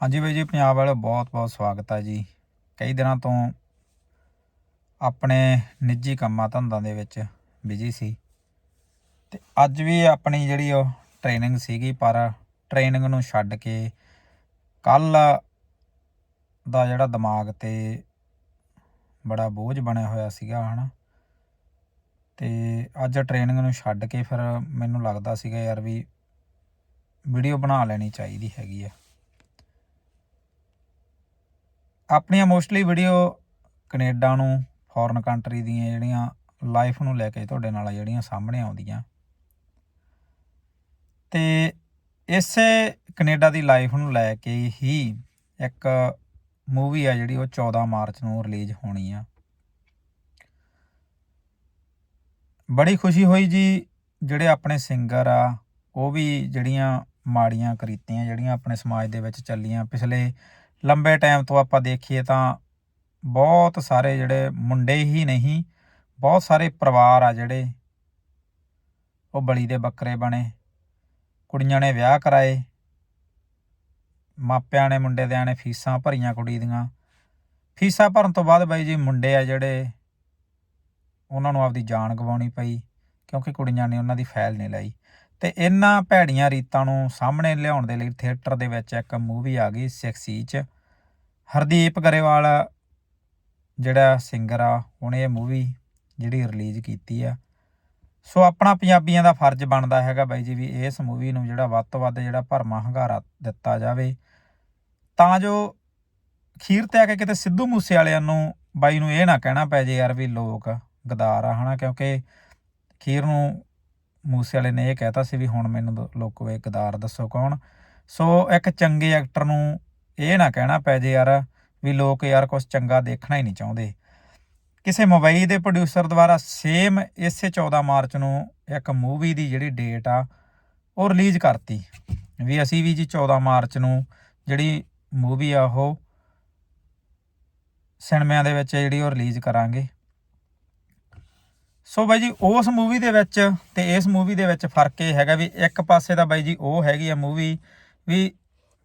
ਹਾਂਜੀ ਬਾਈ ਜੀ, ਪੰਜਾਬ ਵਾਲੇ ਬਹੁਤ ਬਹੁਤ ਸਵਾਗਤ ਹੈ ਜੀ। ਕਈ ਦਿਨਾਂ ਤੋਂ ਆਪਣੇ ਨਿੱਜੀ ਕੰਮਾਂ ਧੰਦਾਂ ਦੇ ਵਿੱਚ ਬਿਜ਼ੀ ਸੀ। ਤੇ ਅੱਜ ਵੀ ਆਪਣੀ ਜਿਹੜੀ ਉਹ ਟ੍ਰੇਨਿੰਗ ਸੀਗੀ, ਪਰ ਟ੍ਰੇਨਿੰਗ ਨੂੰ ਛੱਡ ਕੇ ਕੱਲ ਦਾ ਜਿਹੜਾ ਦਿਮਾਗ ਤੇ ਬੜਾ ਬੋਝ ਬਣਿਆ ਹੋਇਆ ਸੀਗਾ, ਹਨਾ। ਤੇ ਅੱਜ ਟ੍ਰੇਨਿੰਗ ਨੂੰ ਛੱਡ ਕੇ ਫਿਰ ਮੈਨੂੰ ਲੱਗਦਾ ਸੀਗਾ ਯਾਰ ਵੀ ਵੀਡੀਓ ਬਣਾ ਲੈਣੀ ਚਾਹੀਦੀ ਹੈਗੀ ਆ। ਆਪਣੀਆਂ ਮੋਸਟਲੀ ਵੀਡੀਓ ਕੈਨੇਡਾ ਨੂੰ ਫੋਰਨ ਕੰਟਰੀ ਦੀਆਂ ਜਿਹੜੀਆਂ ਲਾਈਫ ਨੂੰ ਲੈ ਕੇ ਤੁਹਾਡੇ ਨਾਲ ਜਿਹੜੀਆਂ ਸਾਹਮਣੇ ਆਉਂਦੀਆਂ। ਤੇ ਇਸੇ ਕੈਨੇਡਾ ਦੀ ਲਾਈਫ ਨੂੰ ਲੈ ਕੇ ਹੀ ਇੱਕ ਮੂਵੀ ਆ ਜਿਹੜੀ ਉਹ 14 ਮਾਰਚ ਨੂੰ ਰਿਲੀਜ਼ ਹੋਣੀ ਆ। ਬੜੀ ਖੁਸ਼ੀ ਹੋਈ ਜੀ, ਜਿਹੜੇ ਆਪਣੇ ਸਿੰਗਰ ਆ, ਉਹ ਵੀ ਜਿਹੜੀਆਂ ਮਾੜੀਆਂ ਕਰੀਤੀਆਂ, ਜਿਹੜੀਆਂ ਆਪਣੇ ਸਮਾਜ ਦੇ ਵਿੱਚ ਚੱਲੀਆਂ, ਪਿਛਲੇ ਲੰਬੇ ਟਾਈਮ ਤੋਂ ਆਪਾਂ ਦੇਖੀਏ ਤਾਂ ਬਹੁਤ ਸਾਰੇ ਜਿਹੜੇ ਮੁੰਡੇ ਹੀ ਨਹੀਂ, ਬਹੁਤ ਸਾਰੇ ਪਰਿਵਾਰ ਆ ਜਿਹੜੇ ਉਹ ਬਲੀ ਦੇ ਬੱਕਰੇ ਬਣੇ। ਕੁੜੀਆਂ ਨੇ ਵਿਆਹ ਕਰਾਏ। ਮਾਪਿਆਂ ਨੇ ਮੁੰਡੇ ਦਿਆਂ ਨੇ ਫੀਸਾਂ ਭਰੀਆਂ ਕੁੜੀ ਦੀਆਂ। ਫੀਸਾਂ ਭਰਨ ਤੋਂ ਬਾਅਦ ਬਾਈ ਜੀ ਮੁੰਡੇ ਆ ਜਿਹੜੇ ਉਹਨਾਂ ਨੂੰ ਆਪਦੀ ਜਾਨ ਗਵਾਉਣੀ ਪਈ ਕਿਉਂਕਿ ਕੁੜੀਆਂ ਨੇ ਉਹਨਾਂ ਦੀ ਫਾਈਲ ਨਹੀਂ ਲਈ। ਤੇ ਇਹਨਾਂ ਭੈੜੀਆਂ ਰੀਤਾਂ ਨੂੰ ਸਾਹਮਣੇ ਲਿਆਉਣ ਦੇ ਲਈ ਥੀਏਟਰ ਦੇ ਵਿੱਚ ਇੱਕ ਮੂਵੀ ਆ ਗਈ 6 ਚ। ਹਰਦੀਪ ਗਰੇਵਾਲ ਜਿਹੜਾ ਸਿੰਗਰ ਆ, ਉਹਨੇ ਇਹ ਮੂਵੀ ਜਿਹੜੀ ਰਿਲੀਜ਼ ਕੀਤੀ ਆ। ਸੋ ਆਪਣਾ ਪੰਜਾਬੀਆਂ ਦਾ ਫਰਜ਼ ਬਣਦਾ ਹੈਗਾ ਬਾਈ ਜੀ ਵੀ ਇਸ ਮੂਵੀ ਨੂੰ ਜਿਹੜਾ ਵੱਧ ਤੋਂ ਵੱਧ ਜਿਹੜਾ ਭਰਮਾ ਹੰਗਾਰਾ ਦਿੱਤਾ ਜਾਵੇ। ਤਾਂ ਜੋ ਖੀਰ ਤੇ ਆ ਕੇ ਕਿਤੇ ਸਿੱਧੂ ਮੂਸੇ ਵਾਲਿਆਂ ਨੂੰ ਬਾਈ ਨੂੰ ਇਹ ਨਾ ਕਹਿਣਾ ਪੈ ਜੇ ਯਾਰ ਵੀ ਲੋਕ ਗਦਾਰ ਆ, ਹਨਾ? ਕਿਉਂਕਿ ਖੀਰ ਨੂੰ ਮੂਸੇ ਵਾਲੇ ਨੇ ਇਹ ਕਹਿਤਾ ਸੀ ਵੀ ਹੁਣ ਮੈਨੂੰ ਦ- ਲੋਕੋ ਇਹ ਗਦਾਰ ਦੱਸੋ ਕੌਣ? ਸੋ ਇੱਕ ਚੰਗੇ ਐਕਟਰ ਨੂੰ ਇਹ ਨਾ ਕਹਿਣਾ ਪੈ ਜੇ ਯਾਰ ਵੀ ਲੋਕ ਯਾਰ ਕੁਝ ਚੰਗਾ ਦੇਖਣਾ ਹੀ ਨਹੀਂ ਚਾਹੁੰਦੇ। ਕਿਸੇ ਮੁੰਬਈ ਦੇ ਪ੍ਰੋਡਿਊਸਰ ਦੁਆਰਾ ਸੇਮ ਇਸੇ 14 ਮਾਰਚ ਨੂੰ ਇੱਕ ਮੂਵੀ ਦੀ ਜਿਹੜੀ ਡੇਟ ਆ, ਉਹ ਰਿਲੀਜ਼ ਕਰਤੀ। ਵੀ ਅਸੀਂ ਵੀ ਜੀ 14 ਮਾਰਚ ਨੂੰ ਜਿਹੜੀ ਮੂਵੀ ਆ ਉਹ, ਸਿਨੇਮਿਆਂ ਦੇ ਵਿੱਚ ਜਿਹੜੀ ਉਹ ਰਿਲੀਜ਼ ਕਰਾਂਗੇ। ਸੋ ਬਾਈ ਜੀ, ਉਸ ਮੂਵੀ ਦੇ ਵਿੱਚ ਤੇ ਇਸ ਮੂਵੀ ਦੇ ਵਿੱਚ ਫ਼ਰਕ ਇਹ ਹੈਗਾ ਵੀ ਇੱਕ ਪਾਸੇ ਦਾ ਬਾਈ ਜੀ ਉਹ ਹੈਗੀ ਆ ਮੂਵੀ ਵੀ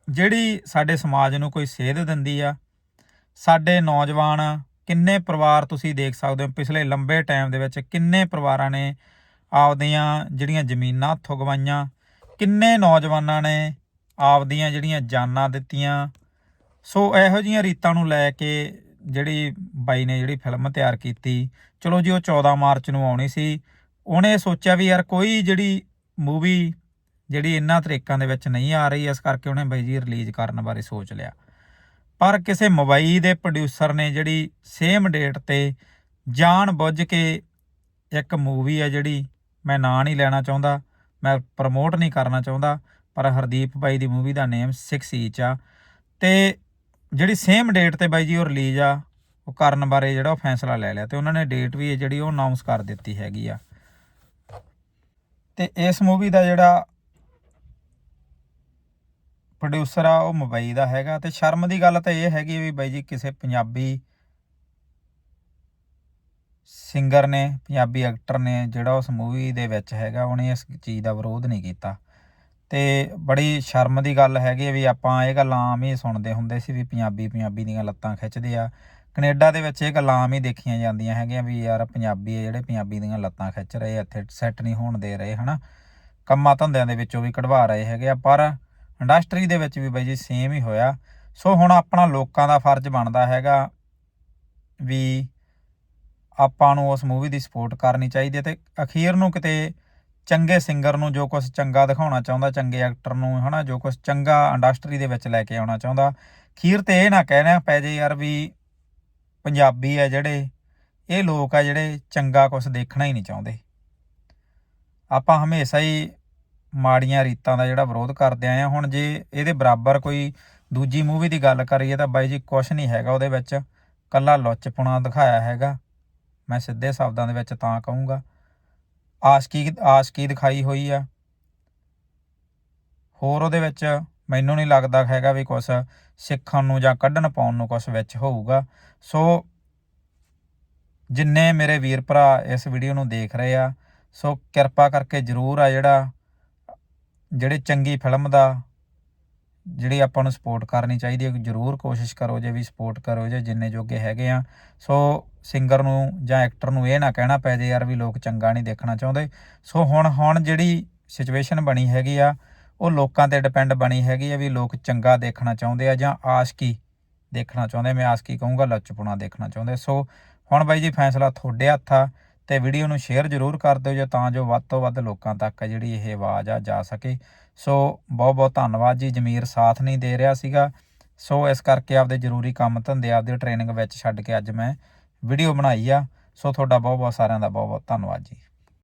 ਜਿਹੜੀ ਸਾਡੇ ਸਮਾਜ ਨੂੰ ਕੋਈ ਸੇਧ ਦਿੰਦੀ ਆ, ਸਾਡੇ ਨੌਜਵਾਨ ਕਿੰਨੇ ਪਰਿਵਾਰ ਤੁਸੀਂ ਦੇਖ ਸਕਦੇ ਹੋ, ਪਿਛਲੇ ਲੰਬੇ ਟਾਈਮ ਦੇ ਵਿੱਚ ਕਿੰਨੇ ਪਰਿਵਾਰਾਂ ਨੇ ਆਪਦੀਆਂ ਜਿਹੜੀਆਂ ਜ਼ਮੀਨਾਂ ਹੱਥੋਂ ਗਵਾਈਆਂ, ਕਿੰਨੇ ਨੌਜਵਾਨਾਂ ਨੇ ਆਪਦੀਆਂ ਜਿਹੜੀਆਂ ਜਾਨਾਂ ਦਿੱਤੀਆਂ। ਸੋ ਇਹੋ ਜਿਹੀਆਂ ਰੀਤਾਂ ਨੂੰ ਲੈ ਕੇ ਜਿਹੜੀ ਬਾਈ ਨੇ ਜਿਹੜੀ ਫਿਲਮ ਤਿਆਰ ਕੀਤੀ, ਚਲੋ ਜੀ ਉਹ 14 ਮਾਰਚ ਨੂੰ ਆਉਣੀ ਸੀ। ਉਹਨੇ ਸੋਚਿਆ ਵੀ ਯਾਰ ਕੋਈ ਜਿਹੜੀ ਮੂਵੀ ਜਿਹੜੀ ਇਹਨਾਂ ਤਰੀਕਾਂ ਦੇ ਵਿੱਚ ਨਹੀਂ ਆ ਰਹੀ, ਇਸ ਕਰਕੇ ਉਹਨੇ ਬਾਈ ਜੀ ਰਿਲੀਜ਼ ਕਰਨ ਬਾਰੇ ਸੋਚ ਲਿਆ। ਪਰ ਕਿਸੇ ਮੁੰਬਈ ਦੇ ਪ੍ਰੋਡਿਊਸਰ ਨੇ ਜਿਹੜੀ ਸੇਮ ਡੇਟ ਤੇ ਜਾਣ ਬੁੱਝ ਕੇ ਇੱਕ ਮੂਵੀ ਆ ਜਿਹੜੀ ਮੈਂ ਨਾਂ ਨਹੀਂ ਲੈਣਾ ਚਾਹੁੰਦਾ, ਮੈਂ ਪ੍ਰਮੋਟ ਨਹੀਂ ਕਰਨਾ ਚਾਹੁੰਦਾ, ਪਰ ਹਰਦੀਪ ਬਾਈ ਦੀ ਮੂਵੀ ਦਾ ਨੇਮ 6 ਈਚ ਆ। ਤੇ ਜਿਹੜੀ ਸੇਮ ਡੇਟ ਤੇ ਬਾਈ ਜੀ ਉਹ ਰਿਲੀਜ਼ ਆ, ਉਹ ਕਰਨ ਬਾਰੇ ਜਿਹੜਾ ਉਹ ਫੈਸਲਾ ਲੈ ਲਿਆ ਤੇ ਉਹਨਾਂ ਨੇ ਡੇਟ ਵੀ ਜਿਹੜੀ ਉਹ ਅਨਾਉਂਸ ਕਰ ਦਿੱਤੀ ਹੈਗੀ ਆ। ਤੇ ਇਸ ਮੂਵੀ ਦਾ ਜਿਹੜਾ ਪ੍ਰੋਡਿਊਸਰ ਆ, ਉਹ ਮੁੰਬਈ ਦਾ ਹੈਗਾ ਤੇ ਸ਼ਰਮ ਦੀ ਗੱਲ ਤਾਂ ਇਹ ਹੈਗੀ ਵੀ ਬਾਈ ਜੀ ਕਿਸੇ ਪੰਜਾਬੀ ਸਿੰਗਰ ਨੇ, ਪੰਜਾਬੀ ਐਕਟਰ ਨੇ ਜਿਹੜਾ ਉਸ ਮੂਵੀ ਦੇ ਵਿੱਚ ਹੈਗਾ, ਉਹਨੇ ਇਸ ਚੀਜ਼ ਦਾ ਵਿਰੋਧ ਨਹੀਂ ਕੀਤਾ। ਤੇ ਬੜੀ ਸ਼ਰਮ ਦੀ ਗੱਲ ਹੈਗੀ ਹੈ ਵੀ ਆਪਾਂ ਇਹ ਗੱਲਾਂ ਆਮ ਹੀ ਸੁਣਦੇ ਹੁੰਦੇ ਸੀ ਵੀ ਪੰਜਾਬੀ ਪੰਜਾਬੀ ਦੀਆਂ ਲੱਤਾਂ ਖਿੱਚਦੇ ਆ। ਕੈਨੇਡਾ ਦੇ ਵਿੱਚ ਇਹ ਗੱਲਾਂ ਆਮ ਹੀ ਦੇਖੀਆਂ ਜਾਂਦੀਆਂ ਹੈਗੀਆਂ ਵੀ ਯਾਰ ਪੰਜਾਬੀ ਆ ਜਿਹੜੇ ਪੰਜਾਬੀ ਦੀਆਂ ਲੱਤਾਂ ਖਿੱਚ ਰਹੇ ਇੱਥੇ ਸੈੱਟ ਨਹੀਂ ਹੋਣ ਦੇ ਰਹੇ, ਹਨਾ? ਕੰਮਾਂ ਧੰਦਿਆਂ ਦੇ ਵਿੱਚੋਂ ਵੀ ਕਢਵਾ ਰਹੇ ਹੈਗੇ ਆ, ਪਰ ਇੰਡਸਟਰੀ ਦੇ ਵਿੱਚ ਵੀ ਬਾਈ ਜੀ ਸੇਮ ਹੀ ਹੋਇਆ। ਸੋ ਹੁਣ ਆਪਣਾ ਲੋਕਾਂ ਦਾ ਫਰਜ਼ ਬਣਦਾ ਹੈਗਾ ਵੀ ਆਪਾਂ ਨੂੰ ਉਸ ਮੂਵੀ ਦੀ ਸਪੋਰਟ ਕਰਨੀ ਚਾਹੀਦੀ ਹੈ ਤੇ ਅਖੀਰ ਨੂੰ ਕਿਤੇ ਚੰਗੇ ਸਿੰਗਰ ਨੂੰ ਜੋ ਕੁਝ ਚੰਗਾ ਦਿਖਾਉਣਾ ਚਾਹੁੰਦਾ, ਚੰਗੇ ਐਕਟਰ ਨੂੰ, ਹਨਾ, ਜੋ ਕੁਝ ਚੰਗਾ ਇੰਡਸਟਰੀ ਦੇ ਵਿੱਚ ਲੈ ਕੇ ਆਉਣਾ ਚਾਹੁੰਦਾ। ਖੀਰ ਤੇ ਇਹ ਨਾ ਕਹਿਣਾ ਪੈ ਜੇ ਯਾਰ ਵੀ ਪੰਜਾਬੀ ਆ ਜਿਹੜੇ, ਇਹ ਲੋਕ ਆ ਜਿਹੜੇ ਚੰਗਾ ਕੁਝ ਦੇਖਣਾ ਹੀ ਨਹੀਂ ਚਾਹੁੰਦੇ। ਆਪਾਂ ਹਮੇਸ਼ਾ ਹੀ ਮਾੜੀਆਂ ਰੀਤਾਂ ਦਾ ਜਿਹੜਾ ਵਿਰੋਧ ਕਰਦੇ ਆਏ ਆ, ਹੁਣ ਜੇ ਇਹਦੇ ਬਰਾਬਰ ਕੋਈ ਦੂਜੀ ਮੂਵੀ ਦੀ ਗੱਲ ਕਰੀਏ ਤਾਂ ਬਾਈ ਜੀ ਕੁਝ ਨਹੀਂ ਹੈਗਾ ਉਹਦੇ ਵਿੱਚ। ਕੱਲਾ ਲੁੱਚਪੁਣਾ ਦਿਖਾਇਆ ਹੈਗਾ। ਮੈਂ ਸਿੱਧੇ ਸ਼ਬਦਾਂ ਦੇ ਵਿੱਚ ਤਾਂ ਕਹੂੰਗਾ। ਆਸ਼ਕੀ ਆਸ਼ਕੀ ਦਿਖਾਈ ਹੋਈ ਆ? ਹੋਰ ਉਹਦੇ ਵਿੱਚ ਮੈਨੂੰ ਨਹੀਂ ਲੱਗਦਾ ਹੈਗਾ ਵੀ ਕੁਝ ਸਿੱਖਣ ਨੂੰ ਜਾਂ ਕੱਢਣ ਪਾਉਣ ਨੂੰ ਕੁਝ ਵਿੱਚ ਹੋਊਗਾ। ਸੋ ਜਿੰਨੇ ਮੇਰੇ ਵੀਰ ਭਰਾ ਇਸ ਵੀਡੀਓ ਨੂੰ ਦੇਖ ਰਹੇ ਆ, ਸੋ ਕਿਰਪਾ ਕਰਕੇ ਜਰੂਰ ਆ ਜਿਹੜਾ, ਜਿਹੜੇ ਚੰਗੀ ਫਿਲਮ ਦਾ ਜਿਹੜੀ ਆਪਾਂ ਨੂੰ ਸਪੋਰਟ ਕਰਨੀ ਚਾਹੀਦੀ ਹੈ, ਜਰੂਰ ਕੋਸ਼ਿਸ਼ ਕਰੋ ਜੇ ਵੀ ਸਪੋਰਟ ਕਰੋ ਜੇ ਜਿੰਨੇ ਜੋਗੇ ਹੈਗੇ ਆ। ਸੋ ਸਿੰਗਰ ਨੂੰ ਜਾਂ ਐਕਟਰ ਨੂੰ ਇਹ ਨਾ ਕਹਿਣਾ ਪੈ ਜੇ ਯਾਰ ਵੀ ਲੋਕ ਚੰਗਾ ਨਹੀਂ ਦੇਖਣਾ ਚਾਹੁੰਦੇ। ਸੋ ਹੁਣ ਹੁਣ ਜਿਹੜੀ ਸਿਚੁਏਸ਼ਨ ਬਣੀ ਹੈਗੀ ਆ, ਉਹ ਲੋਕਾਂ ਤੇ ਡਿਪੈਂਡ ਬਣੀ ਹੈਗੀ ਆ ਵੀ ਲੋਕ ਚੰਗਾ ਦੇਖਣਾ ਚਾਹੁੰਦੇ ਆ ਜਾਂ ਆਸ਼ਕੀ ਦੇਖਣਾ ਚਾਹੁੰਦੇ ਮੈਂ ਆਸ਼ਕੀ ਕਹੂੰਗਾ ਲੁੱਚਪੁਣਾ ਦੇਖਣਾ ਚਾਹੁੰਦੇ ਸੋ ਹੁਣ ਬਾਈ ਜੀ ਫੈਸਲਾ ਤੁਹਾਡੇ ਹੱਥ ਆ। ਤੇ ਵੀਡੀਓ ਨੂੰ ਸ਼ੇਅਰ ਜ਼ਰੂਰ ਕਰ ਦਿਓ ਜੇ ਤਾਂ ਜੋ ਵੱਧ ਤੋਂ ਵੱਧ ਲੋਕਾਂ ਤੱਕ ਜਿਹੜੀ ਇਹ ਆਵਾਜ਼ ਆ ਜਾ ਸਕੇ। ਸੋ ਬਹੁਤ ਬਹੁਤ ਧੰਨਵਾਦ ਜੀ, ਜਮੀਰ ਸਾਥ ਨਹੀਂ ਦੇ ਰਿਹਾ ਸੀਗਾ। ਸੋ ਇਸ ਕਰਕੇ ਆਪਦੇ ਜ਼ਰੂਰੀ ਕੰਮ ਧੰਦੇ ਆਪਦੇ ਟ੍ਰੇਨਿੰਗ ਵਿੱਚ ਛੱਡ ਕੇ ਅੱਜ ਮੈਂ ਵੀਡੀਓ ਬਣਾਈ ਆ। ਸੋ ਤੁਹਾਡਾ ਬਹੁਤ ਬਹੁਤ ਸਾਰਿਆਂ ਦਾ ਬਹੁਤ ਬਹੁਤ ਧੰਨਵਾਦ ਜੀ।